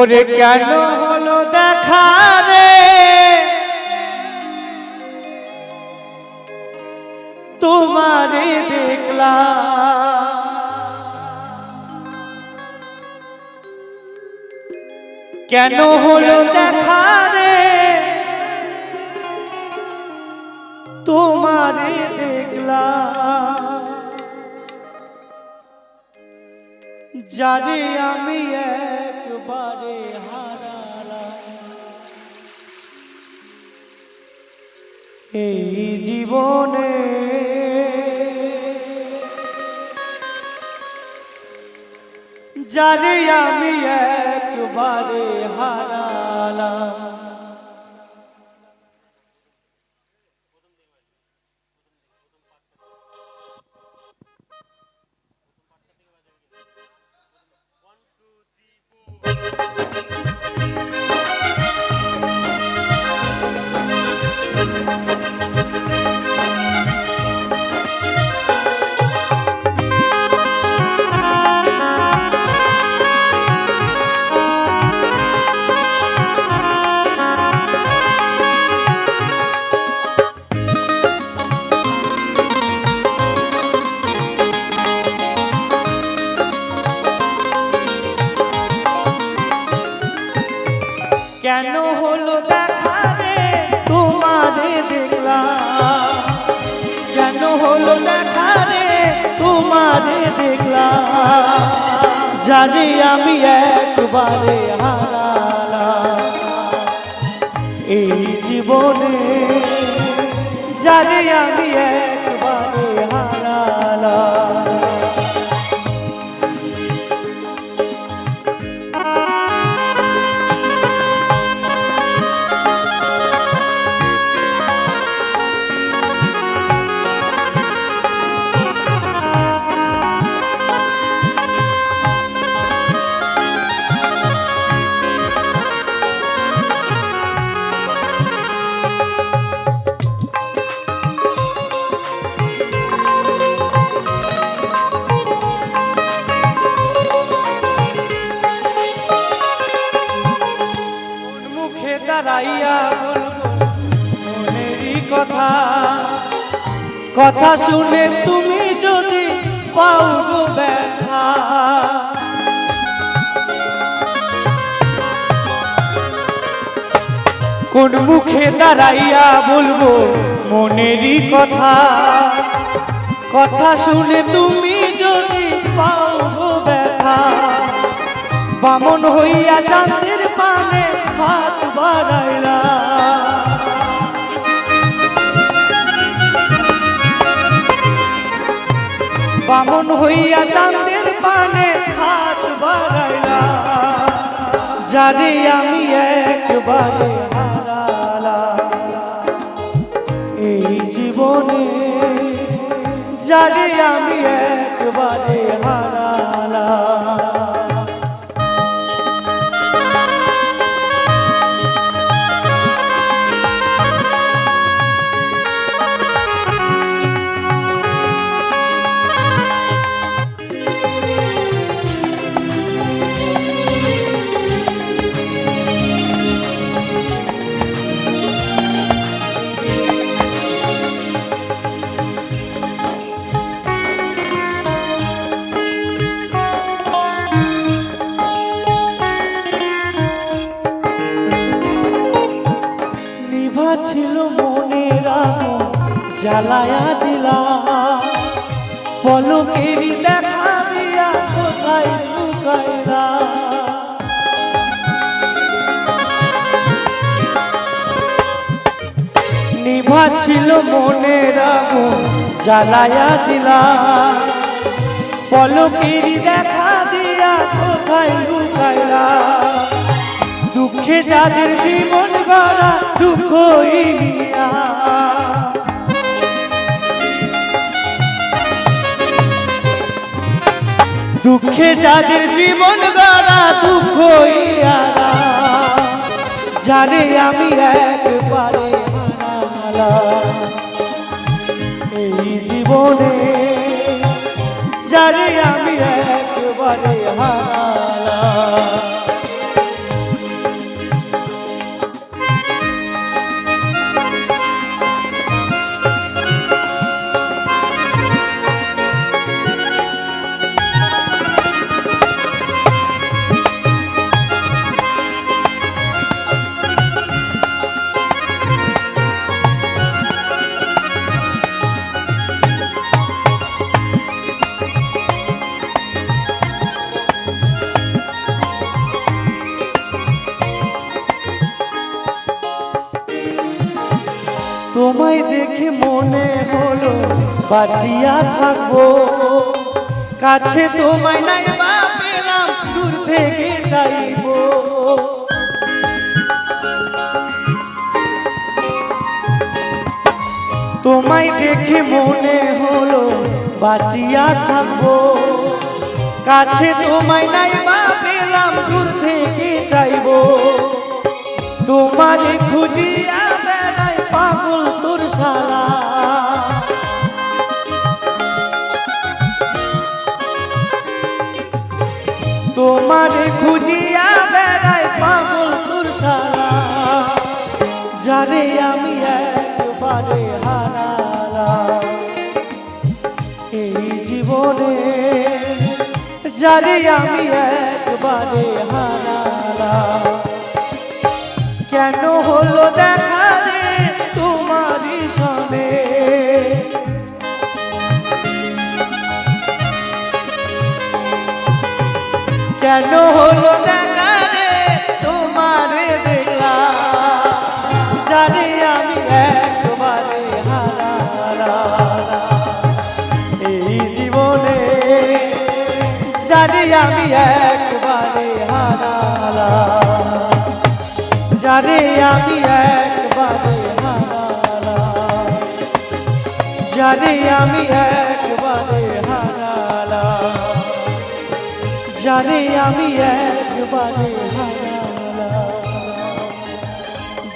ওরে কেন হলো দেখা রে? তোমারে দেখলা কেন হলো দেখা রে? তোমারে দেখলা যারে আমি হারালাম এই জীবনে যারে আমি একবারে হারালাম। জানি আমি একবারে হারালাম। এই জীবনে জানি আমি মুখে দাঁড়াইয়া মনেরই কথা। কথা শুনে তুমি যদি পাও ব্যথা। কোন মুখে দাঁড়াইয়া বলব মনেরই কথা। কথা শুনে তুমি যদি পাও ব্যথা। বামন হইয়া চাঁদের বামন হইয়া চাঁদের পানে হাত বাড়াইলা। যারে আমি একবারে এই জীবনে যারে আমি জ্বালায়া দিলা। পলকেরই দেখা দিয়া কোথায় লুকাইলা। নিভা ছিল মনের আগুন, জ্বালায়া দিলা। পলকেরই দেখা দিয়া কোথায় লুকাইলা। দুঃখে যাদের জীবন গড়া দুঃখই নিয়া দুঃখে যাদের জীবন গড়া দুঃখ জানে আমি একবারে এই জীবনে জানে আমি একবারে হারালাম মনে হলো, বাঁচিয়া থাকব। কাছে তোমায় নাই পেলাম, দূর থেকে যাইবো। তোমায় দেখে মনে হলো, বাঁচিয়া থাকব। কাছে তোমায় নাই পেলাম, দূর থেকে চাইব তোমার খুঁজিয়া আমি একবারে হারালাম। এই জীবনে যারে আমি একবারে হারালাম। কেন হলো দেখা রে তোমারই সনে কেন হলো দেখা জানি আমি একবারে হারা জানি আমি একবারে হারা জানে আমি একবারে হারালাম।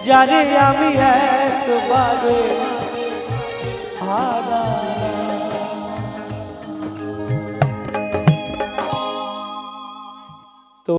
জানে আমি একবারে হারা